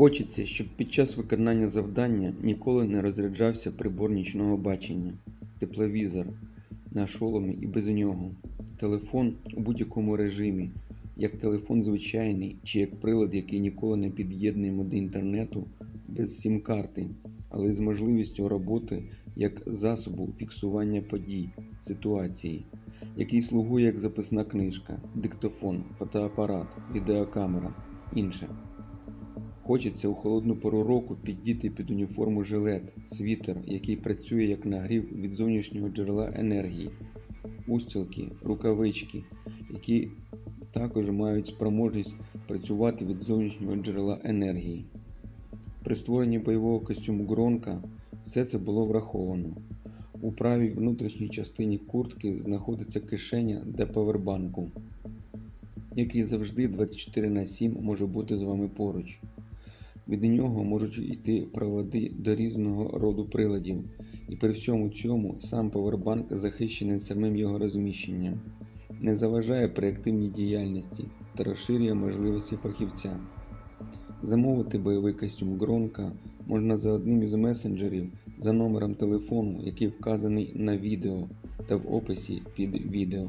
Хочеться, щоб під час виконання завдання ніколи не розряджався прибор нічного бачення, тепловізор на шоломі і без нього, телефон у будь-якому режимі, як телефон звичайний чи як прилад, який ніколи не під'єднуємо до інтернету без сім-карти, але з можливістю роботи як засобу фіксування подій, ситуації, який слугує як записна книжка, диктофон, фотоапарат, відеокамера, інше. Хочеться у холодну пору року піддіти під уніформу жилет, світер, який працює як нагрів від зовнішнього джерела енергії, устілки, рукавички, які також мають спроможність працювати від зовнішнього джерела енергії. При створенні бойового костюму Гронка все це було враховано. У правій внутрішній частині куртки знаходиться кишеня для павербанку, який завжди 24 на 7 може бути з вами поруч. Від нього можуть йти проводи до різного роду приладів, і при всьому цьому сам павербанк захищений самим його розміщенням, не заважає при активній діяльності та розширює можливості фахівця. Замовити бойовий костюм Гронка можна за одним із месенджерів за номером телефону, який вказаний на відео та в описі під відео.